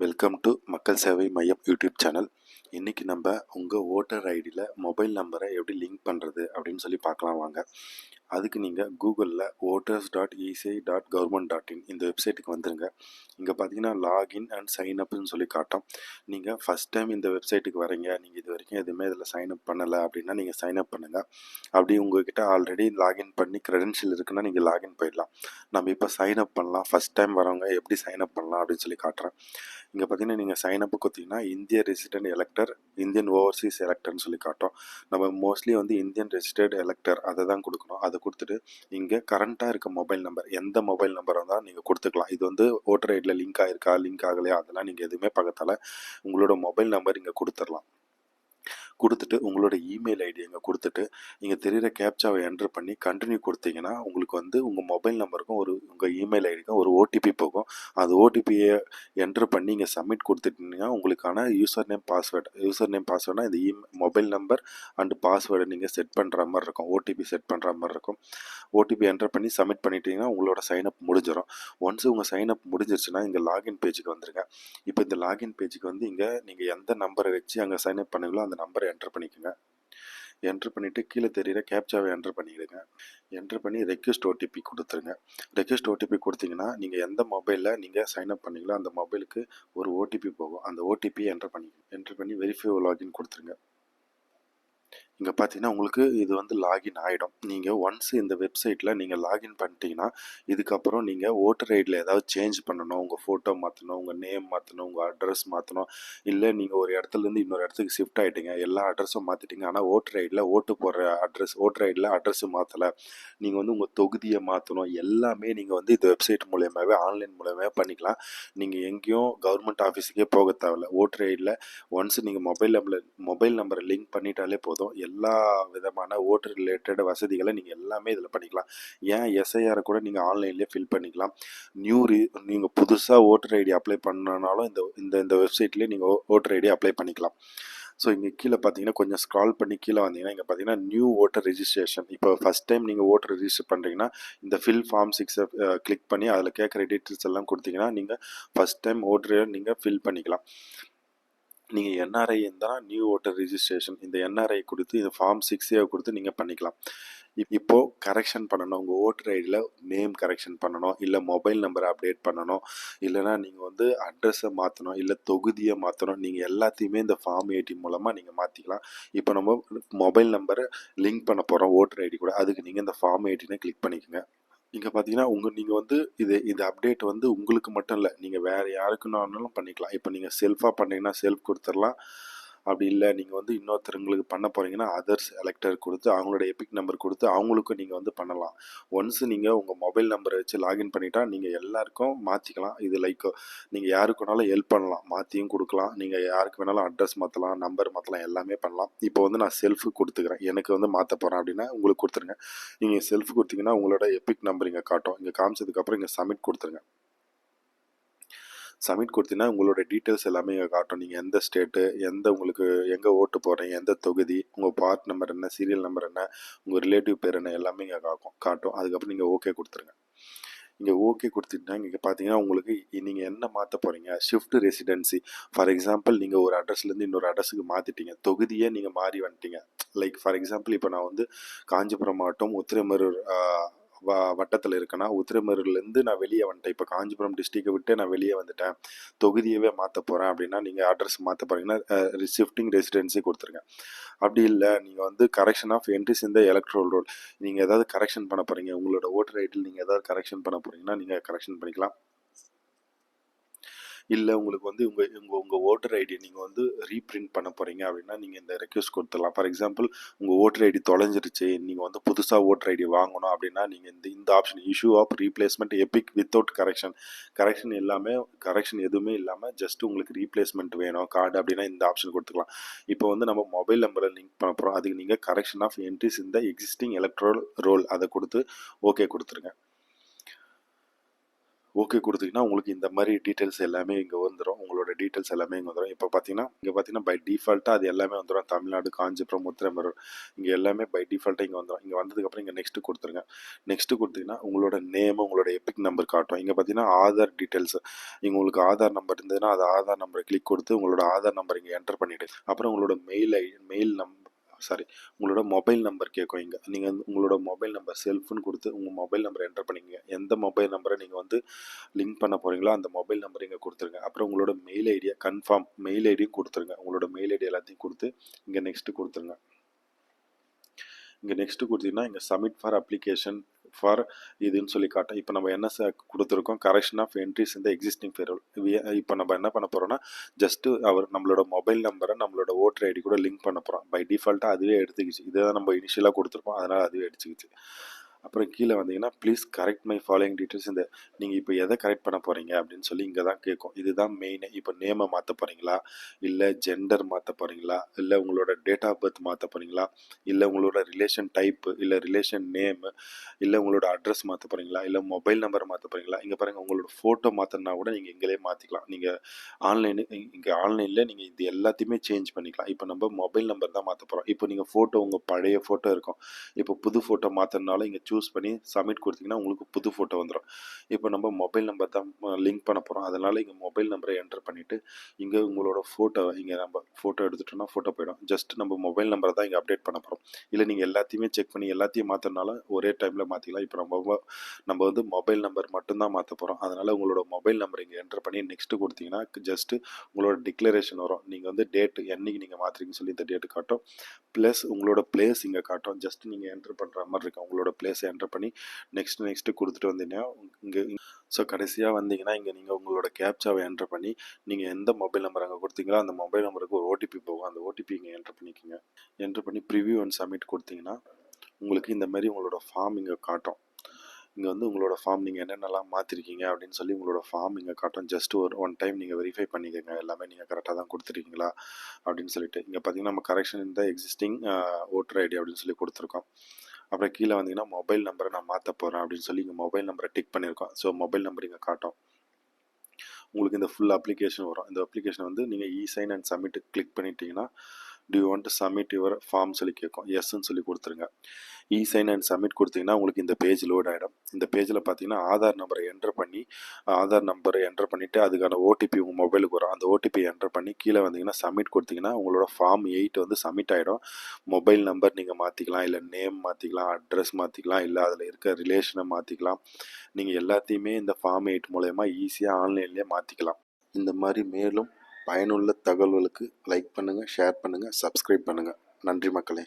Welcome to மக்கள் சேவை மையம் யூடியூப் சேனல் இன்றைக்கி நம்ம உங்கள் ஓட்டர் ஐடியில் மொபைல் நம்பரை எப்படி லிங்க் பண்ணுறது அப்படின்னு சொல்லி பார்க்கலாம் வாங்க. அதுக்கு நீங்கள் கூகுளில் voters dot ECI dot government dot in இந்த வெப்சைட்டுக்கு வந்துருங்க. இங்கே பார்த்தீங்கன்னா லாகின் அண்ட் சைன் அப்னு சொல்லி காட்டும். நீங்கள் ஃபஸ்ட் டைம் இந்த வெப்சைட்டுக்கு வரீங்க. நீங்கள் இது வரைக்கும் எதுவுமே இதில் சைன் அப் பண்ணலை அப்படின்னா நீங்கள் சைன் அப் பண்ணுங்கள் அப்படி உங்ககிட்ட ஆல்ரெடி லாகின் பண்ணி க்ரெடென்ஷியல் இருக்குன்னா நீங்கள் லாகின் போயிடலாம். நம்ம இப்போ சைன் அப் பண்ணலாம். ஃபஸ்ட் டைம் வரவங்க எப்படி சைன் அப் பண்ணலாம் அப்படின்னு சொல்லி காட்டுறேன். இங்கே பார்த்தீங்கன்னா நீங்கள் சைன் அப் கொடுத்தீங்கன்னா இந்திய ரெசிடென்ட் எலக்டர் இந்தியன் ஓவர்சீஸ் எலக்டர்னு சொல்லி காட்டும். நம்ம மோஸ்ட்லி வந்து இந்தியன் ரெஜிஸ்டர்டு எலக்டர் அதை தான் கொடுக்கணும். அதை கொடுத்துட்டு இங்கே கரண்ட்டாக இருக்க மொபைல் நம்பர் எந்த மொபைல் நம்பர் வந்தால் நீங்கள் கொடுத்துக்கலாம். இது வந்து ஓட்டர் ஐடியில் லிங்க் ஆகிருக்கா லிங்க் ஆகலையா அதெல்லாம் நீங்கள் எதுவுமே பக்கத்தால் உங்களோட மொபைல் நம்பர் இங்கே கொடுத்துடலாம். கொடுத்துட்டு உங்களோட இமெயில் ஐடி அங்கே கொடுத்துட்டு இங்கே தெரிகிற கேப்சாவை என்ட்ரு பண்ணி கண்டினியூ கொடுத்தீங்கன்னா உங்களுக்கு வந்து உங்கள் மொபைல் நம்பருக்கும் ஒரு உங்கள் இமெயில் ஐடிக்கும் ஒரு ஓடிபி போகும். அது ஓடிபியை என்ட்ரு பண்ணி இங்கே சப்மிட் கொடுத்துட்டீங்கன்னா உங்களுக்கான user name password user name பாஸ்வேர்ட்னா இந்த இ மொபைல் நம்பர் அண்டு பாஸ்வேர்டை நீங்கள் செட் பண்ணுற மாதிரி இருக்கும். ஓடிபி செட் பண்ணுற மாதிரி இருக்கும். ஓடிபி என்ட்ரு பண்ணி சப்மிட் பண்ணிட்டீங்கன்னா உங்களோட சைனப் முடிஞ்சிடும் ஒன்ஸ் உங்கள் சைனப் முடிஞ்சிருச்சுன்னா இங்கே லாகின் பேஜுக்கு வந்துருங்க. இப்போ இந்த லாகின் பேஜுக்கு வந்து இங்கே நீங்கள் எந்த நம்பரை வச்சு அங்கே சைன்அப் பண்ணுங்களோ அந்த நம்பரை என்ட்ரு பண்ணிக்கோங்க. என்ட்ரு பண்ணிவிட்டு கீழே தெரியிற கேப்சாவை என்ட்ரு பண்ணிடுங்க. என்ட்ரு பண்ணி ரெக்வஸ்ட் ஓடிபி கொடுத்துருங்க. ரெக்வஸ்ட் ஓடிபி கொடுத்தீங்கன்னா நீங்கள் எந்த மொபைலில் நீங்கள் சைன்அப் பண்ணீங்களோ அந்த மொபைலுக்கு ஒரு ஓடிபி போகும். அந்த ஓடிபி என்ட்ரு பண்ணி என்ட்ரு பண்ணி வெரிஃபை லாகின் கொடுத்துருங்க. இங்கே பார்த்தீங்கன்னா உங்களுக்கு இது வந்து லாகின் ஆகிடும் நீங்கள் ஒன்ஸ் இந்த வெப்சைட்டில் நீங்கள் லாகின் பண்ணிட்டீங்கன்னா இதுக்கப்புறம் நீங்கள் ஓட்டர் ஐடியில் ஏதாவது சேஞ்ச் பண்ணணும் உங்கள் ஃபோட்டோ மாற்றணும் உங்கள் நேம் மாற்றணும் உங்கள் அட்ரஸ் மாற்றணும் இல்லை நீங்கள் ஒரு இடத்துலேருந்து இன்னொரு இடத்துக்கு ஷிஃப்ட் ஆகிட்டீங்க எல்லா அட்ரஸும் மாற்றிட்டீங்க ஆனால் ஓட்டர் ஐடியில் ஓட்டு போடுற அட்ரஸ் ஓட்டர் ஐடியில் அட்ரஸ் மாற்றலை நீங்கள் வந்து உங்கள் தொகுதியை மாற்றணும் எல்லாமே நீங்கள் வந்து இந்த வெப்சைட் மூலியமாகவே ஆன்லைன் மூலயமாவே பண்ணிக்கலாம். நீங்கள் எங்கேயும் கவர்மெண்ட் ஆஃபீஸுக்கே போக தேவையில்ல. ஓட்டர் ஐடியில் ஒன்ஸ் நீங்கள் மொபைல் நம்பர் மொபைல் நம்பரை லிங்க் பண்ணிட்டாலே போதும். எல்லா விதமான ஓட்டர் ரிலேட்டட் வசதிகளை நீங்கள் எல்லாமே இதில் பண்ணிக்கலாம். ஏன் எஸ்ஐஆரை கூட நீங்கள் ஆன்லைன்லேயே ஃபில் பண்ணிக்கலாம். நியூ ரீ நீங்கள் புதுசாக ஓட்டர் ஐடி அப்ளை பண்ணனாலும் இந்த இந்த இந்த வெப்சைட்லேயே நீங்கள் ஓட்டர் ஐடி அப்ளை பண்ணிக்கலாம். ஸோ இங்கே கீழே பார்த்தீங்கன்னா கொஞ்சம் ஸ்க்ரால் பண்ணி கீழே வந்தீங்கன்னா இங்கே பார்த்தீங்கன்னா நியூ ஓட்டர் ரிஜிஸ்ட்ரேஷன் இப்போ ஃபஸ்ட் டைம் நீங்கள் ஓட்டர் ரெஜிஸ்டர் பண்ணுறீங்கன்னா இந்த ஃபில் ஃபார்ம் சிக்ஸை கிளிக் பண்ணி அதில் கேட்குற டீட்டெயில்ஸ் எல்லாம் கொடுத்தீங்கன்னா நீங்கள் ஃபஸ்ட் டைம் ஓட்டரை நீங்கள் ஃபில் பண்ணிக்கலாம். நீங்கள் என்ஆர்ஐ இருந்தால் நியூ ஓட்டர் ரிஜிஸ்ட்ரேஷன் இந்த என்ஆர்ஐ கொடுத்து இந்த ஃபார்ம் சிக்ஸே கொடுத்து நீங்கள் பண்ணிக்கலாம். இப் இப்போது கரெக்ஷன் பண்ணணும். உங்கள் ஓட்டர் ஐடியில் நேம் கரெக்ஷன் பண்ணணும். இல்லை மொபைல் நம்பரை அப்டேட் பண்ணணும். இல்லைனா நீங்கள் வந்து அட்ரஸை மாற்றணும் இல்லை தொகுதியை மாற்றணும் நீங்கள் எல்லாத்தையுமே இந்த ஃபார்ம் எயிட்டி மூலமாக நீங்கள் மாற்றிக்கலாம் இப்போ நம்ம மொபைல் நம்பரை லிங்க் பண்ண போகிறோம் ஓட்டர் ஐடி கூட. அதுக்கு நீங்கள் இந்த ஃபார்ம் ஏடினை கிளிக் பண்ணிக்கோங்க. இங்கே பார்த்தீங்கன்னா உங்கள் நீங்கள் வந்து இது இது அப்டேட் வந்து உங்களுக்கு மட்டும் இல்லை. நீங்கள் வேறு யாருக்குன்னாலும் பண்ணிக்கலாம். இப்போ நீங்கள் செல்ஃபாக பண்ணீங்கன்னா செல்ஃப் கொடுத்துடலாம். அப்படி இல்லை. நீங்கள் வந்து இன்னொருத்தருங்களுக்கு பண்ண போகிறீங்கன்னா அதர்ஸ் எலக்டர் கொடுத்து அவங்களோட எபிக் நம்பர் கொடுத்து அவங்களுக்கும் நீங்கள் வந்து பண்ணலாம். ஒன்ஸ் நீங்கள் உங்கள் மொபைல் நம்பரை வச்சு லாகின் பண்ணிட்டா நீங்கள் எல்லாருக்கும் மாற்றிக்கலாம் இது லைக் நீங்கள் யாருக்குனாலும் ஹெல்ப் பண்ணலாம். மாற்றியும் கொடுக்கலாம். நீங்கள் யாருக்கு வேணாலும் அட்ரஸ் மாற்றலாம் நம்பர் மாற்றலாம் எல்லாமே பண்ணலாம். இப்போ வந்து நான் செல்ஃபு கொடுத்துக்கிறேன். எனக்கு வந்து மாற்ற போகிறேன் அப்படின்னா உங்களுக்கு கொடுத்துருங்க. நீங்கள் செல்ஃப் கொடுத்தீங்கன்னா உங்களோட எபிக் நம்பர் இங்கே காட்டும். இங்கே காமிச்சதுக்கப்புறம் இங்கே சப்மிட் கொடுத்துருங்க. சப்மிட் கொடுத்தீங்கன்னா உங்களோட டீட்டெயில்ஸ் எல்லாமே இங்கே காட்டும். நீங்கள் எந்த ஸ்டேட்டு எந்த உங்களுக்கு எங்கே ஓட்டு போகிறீங்க எந்த தொகுதி உங்கள் பார்ட் நம்பர் என்ன சீரியல் நம்பர் என்ன உங்கள் ரிலேட்டிவ் பேர் என்ன எல்லாமே இங்கே காக்கும் காட்டும். அதுக்கப்புறம் நீங்கள் ஓகே கொடுத்துருங்க. இங்கே ஓகே கொடுத்துட்டா இங்கே பார்த்தீங்கன்னா உங்களுக்கு நீங்கள் என்ன மாற்ற போகிறீங்க ஷிஃப்ட் ரெசிடென்சி ஃபார் எக்ஸாம்பிள் நீங்கள் ஒரு அட்ரஸ்லேருந்து இன்னொரு அட்ரஸுக்கு மாற்றிட்டீங்க தொகுதியே நீங்கள் மாறி வந்துட்டீங்க. லைக் ஃபார் எக்ஸாம்பிள் இப்போ நான் வந்து காஞ்சிபுரம் மாவட்டம் உத்திரமரூர் வ வட்டத்தில் இருக்கேன்னா உத்திரமேரூர்லேருந்து நான் வெளியே வந்துட்டேன். இப்போ காஞ்சிபுரம் டிஸ்ட்ரிக்டை விட்டு நான் வெளியே வந்துட்டேன். தொகுதியவே மாற்ற போகிறேன் அப்படின்னா நீங்கள் அட்ரஸ் மாற்ற போகிறீங்கன்னா ஷிஃப்டிங் ரெசிடென்சி கொடுத்துருங்க. அப்படி இல்லை நீங்கள் வந்து கரெக்ஷன் ஆஃப் என்ட்ரிஸ் இந்த எலக்ட்ரோல் ரோல் நீங்கள் ஏதாவது கரெக்ஷன் பண்ண போகிறீங்க உங்களோட ஓட்டர் ஐடியில் நீங்கள் ஏதாவது கரெக்ஷன் பண்ண போகிறீங்கன்னா நீங்கள் கரெக்ஷன் பண்ணிக்கலாம். இல்லை உங்களுக்கு வந்து உங்கள் உங்கள் உங்கள் ஓட்டர் ஐடி நீங்கள் வந்து ரீப்ரிண்ட் பண்ண போகிறீங்க அப்படின்னா நீங்கள் இந்த ரெக்வஸ்ட் கொடுத்துடலாம். ஃபார் எக்ஸாம்பிள் உங்கள் ஓட்டர் ஐடி தொலைஞ்சிருச்சு நீங்கள் வந்து புதுசாக ஓட்டர் ஐடி வாங்கணும் அப்படின்னா நீங்கள் இந்த இந்த option issue of replacement EPIC without correction correction எல்லாமே கரெக்ஷன் எதுவுமே இல்லாமல் ஜஸ்ட் உங்களுக்கு ரீப்ளேஸ்மெண்ட் வேணும் கார்டு அப்படின்னா இந்த ஆப்ஷன் கொடுத்துக்கலாம். இப்போ வந்து நம்ம மொபைல் நம்பரை லிங்க் பண்ண போகிறோம் அதுக்கு நீங்கள் கரெக்ஷன் ஆஃப் என்ட்ரிஸ் இந்த எக்ஸிஸ்டிங் எலக்ட்ரல் ரோல் அதை கொடுத்து ஓகே கொடுத்துருங்க. ஓகே கொடுத்தீங்கன்னா உங்களுக்கு இந்த மாதிரி டீட்டெயில்ஸ் எல்லாமே இங்கே வந்துடும் உங்களோட டீட்டெயில்ஸ் எல்லாமே இங்கே வந்துடும் இப்போ பார்த்தீங்கன்னா இங்கே பார்த்தீங்கன்னா பை டிஃபால்ட்டாக அது எல்லாமே வந்துடும் தமிழ்நாடு காஞ்சிபுரம் உத்திரமேரூர் இங்கே எல்லாமே பை டிஃபால்ட்டாக இங்கே வந்துடும் இங்கே வந்ததுக்கப்புறம் இங்கே நெக்ஸ்ட்டு கொடுத்துருங்க. நெக்ஸ்ட்டு கொடுத்தீங்கன்னா உங்களோட நேம் உங்களோட எபிக் நம்பர் காட்டும். இங்கே பார்த்தீங்கன்னா ஆதார் டீட்டெயில்ஸ் இங்கே உங்களுக்கு ஆதார் நம்பர் இருந்ததுன்னா அது ஆதார் நம்பரை கிளிக் கொடுத்து உங்களோட ஆதார் நம்பர் இங்கே என்டர் பண்ணிவிட்டு அப்புறம் உங்களோட mail I mail number sorry உங்களோட மொபைல் நம்பர் கேட்கும் இங்கே. நீங்கள் வந்து உங்களோட மொபைல் நம்பர் செல்ஃப்னு கொடுத்து உங்கள் மொபைல் நம்பர் என்டர் பண்ணிக்கங்க. எந்த மொபைல் நம்பரை நீங்கள் வந்து லிங்க் பண்ண போகிறீங்களோ அந்த மொபைல் நம்பர் இங்கே கொடுத்துருங்க. அப்புறம் உங்களோட மெயில் ஐடியை கன்ஃபார்ம் மெயில் ஐடியும் கொடுத்துருங்க. உங்களோட மெயில் ஐடி எல்லாத்தையும் கொடுத்து இங்கே நெக்ஸ்ட்டு கொடுத்துருங்க. இங்கே நெக்ஸ்ட்டு கொடுத்தீங்கன்னா இங்கே சப்மிட் ஃபார் அப்ளிகேஷன் ஃபார் இதுன்னு சொல்லி காட்டும் இப்போ நம்ம என்ன கொடுத்துருக்கோம்? கரெக்ஷன் ஆஃப் என்ட்ரிஸ் இந்த எக்ஸிஸ்டிங் பேரோல் இப்போ நம்ம என்ன பண்ண போகிறோம்னா ஜஸ்ட்டு அவர் நம்மளோட மொபைல் நம்பரை நம்மளோட ஓட்டர் ஐடி கூட லிங்க் பண்ண போகிறோம் பை டிஃபால்ட்டாக அதுவே எடுத்துக்கிச்சு. இதை தான் நம்ம இனிஷியலாக கொடுத்துருப்போம் அதனால் அதுவே எடுத்துக்கிச்சு அப்புறம் கீழே வந்தீங்கன்னா please correct my following details இந்த நீங்கள் இப்போ எதை கரெக்ட் பண்ண போகிறீங்க அப்படின்னு சொல்லி இங்கே தான் கேட்கும். இதுதான் மெயின் இப்போ நேமை மாற்ற போகிறீங்களா இல்லை ஜெண்டர் மாற்ற போகிறீங்களா இல்லை உங்களோட டேட் ஆஃப் பர்த் மாற்ற போகிறீங்களா இல்லை உங்களோட ரிலேஷன் டைப்பு இல்லை ரிலேஷன் நேமு இல்லை உங்களோட அட்ரஸ் மாற்ற போகிறீங்களா இல்லை மொபைல் நம்பர் மாற்ற போகிறீங்களா இங்கே பாருங்கள் உங்களோட ஃபோட்டோ மாற்றினா கூட நீங்கள் இங்கேயே மாற்றிக்கலாம் நீங்கள் ஆன்லைனு இங்கே ஆன்லைனில் நீங்கள் இது எல்லாத்தையுமே சேஞ்ச் பண்ணிக்கலாம். இப்போ நம்ம மொபைல் நம்பர் தான் மாற்ற போகிறோம் இப்போ நீங்கள் ஃபோட்டோ உங்கள் பழைய ஃபோட்டோ இருக்கும். இப்போ புது ஃபோட்டோ மாற்றினாலும் இங்கே சூஸ் பண்ணி சப்மிட் கொடுத்தீங்கன்னா உங்களுக்கு புது ஃபோட்டோ வந்துடும் இப்போ நம்ம மொபைல் நம்பர் தான் லிங்க் பண்ண போகிறோம் அதனால் இங்கே மொபைல் நம்பரை என்டர் பண்ணிவிட்டு இங்கே உங்களோட ஃபோட்டோ இங்கே நம்ம ஃபோட்டோ எடுத்துட்டோம்னா ஃபோட்டோ போயிடும். ஜஸ்ட் நம்ம மொபைல் நம்பரை தான் இங்கே அப்டேட் பண்ண போகிறோம் இல்லை நீங்கள் எல்லாத்தையுமே செக் பண்ணி எல்லாத்தையும் மாற்றுறதுனால ஒரே டைமில் மாற்றிக்கலாம் இப்போ நம்ம நம்ம வந்து மொபைல் நம்பர் மட்டும்தான் மாற்ற போகிறோம் அதனால் உங்களோட மொபைல் நம்பர் இங்கே என்டர் பண்ணி நெக்ஸ்ட்டு கொடுத்தீங்கன்னா ஜஸ்ட்டு உங்களோட டிக்ளரேஷன் வரும். நீங்கள் வந்து டேட் என்னைக்கு நீங்கள் மாற்றுறீங்கன்னு சொல்லி இந்த டேட்டு காட்டும். ப்ளஸ் உங்களோட பிளேஸ் இங்கே காட்டும். ஜஸ்ட் நீங்கள் என்டர் பண்ணுற மாதிரி இருக்கும். உங்களோட பிளேஸ் என்டர் பண்ணி நெக்ஸ்ட் நெக்ஸ்ட்டு கொடுத்துட்டு வந்தீங்கன்னா இங்கே ஸோ கடைசியாக வந்தீங்கன்னா இங்கே நீங்கள் உங்களோட கேப்சாவை என்ட்ரு பண்ணி நீங்கள் எந்த மொபைல் நம்பர் அங்கே கொடுத்தீங்களோ அந்த மொபைல் நம்பருக்கு ஒரு ஓடிபி போகும். அந்த ஓடிபி இங்கே என்ட்ரு பண்ணிக்கோங்க. என்ட்ரு பண்ணி ப்ரிவியூ அண்ட் சப்மிட் கொடுத்தீங்கன்னா உங்களுக்கு இந்த மாதிரி உங்களோட ஃபார்ம் இங்கே காட்டும். இங்கே வந்து உங்களோட ஃபார்ம் நீங்கள் என்னென்னலாம் மாற்றிருக்கீங்க அப்படின்னு சொல்லி உங்களோட ஃபார்ம் இங்கே காட்டும். ஜஸ்ட் ஒரு ஒன் டைம் நீங்கள் வெரிஃபை பண்ணிக்கோங்க. எல்லாமே நீங்கள் கரெக்டாக தான் கொடுத்துருக்கீங்களா அப்படின்னு சொல்லிட்டு. இங்கே பார்த்தீங்கன்னா நம்ம கரெக்ஷன் இந்த எக்ஸிஸ்டிங் ஓட்டர் ஐடி அப்படின்னு சொல்லி கொடுத்துருக்கோம். அப்புறம் கீழே வந்தீங்கன்னா மொபைல் நம்பரை நான் மாற்ற போகிறேன் அப்படின்னு சொல்லி இங்கே மொபைல் நம்பரை டிக் பண்ணியிருக்கோம். ஸோ மொபைல் நம்பர் இங்கே காட்டும். உங்களுக்கு இந்த ஃபுல் அப்ளிகேஷன் வரும். இந்த அப்ளிகேஷன் வந்து நீங்கள் e sign and submit click பண்ணிட்டீங்கன்னா do you want want your form சொல்லி கேட்கும் எஸ்ன்னு சொல்லி கொடுத்துருங்க. இ சைன் அண்ட் சப்மிட் கொடுத்தீங்கன்னா உங்களுக்கு இந்த பேஜ் லோட் ஆகிடும் இந்த பேஜில் பார்த்தீங்கன்னா ஆதார் நம்பரை என்டர் பண்ணி ஆதார் நம்பரை என்டர் பண்ணிவிட்டு அதுக்கான ஓடிபி உங்கள் மொபைலுக்கு வரும். அந்த ஓடிபி என்டர் பண்ணி கீழே வந்தீங்கன்னா சப்மிட் கொடுத்தீங்கன்னா உங்களோட ஃபார்ம் எயிட் வந்து சப்மிட் ஆகிடும் மொபைல் நம்பர் நீங்கள் மாற்றிக்கலாம் இல்லை நேம் மாற்றிக்கலாம் அட்ரஸ் மாற்றிக்கலாம் இல்லை அதில் இருக்க ரிலேஷனை மாற்றிக்கலாம் நீங்கள் எல்லாத்தையுமே இந்த ஃபார்ம் எயிட் மூலயமா ஈஸியாக ஆன்லைன்லேயே மாற்றிக்கலாம் இந்த மாதிரி மேலும் பயனுள்ள தகவல்களுக்கு லைக் பண்ணுங்கள் ஷேர் பண்ணுங்கள் சப்ஸ்கிரைப் பண்ணுங்கள் நன்றி மக்களே.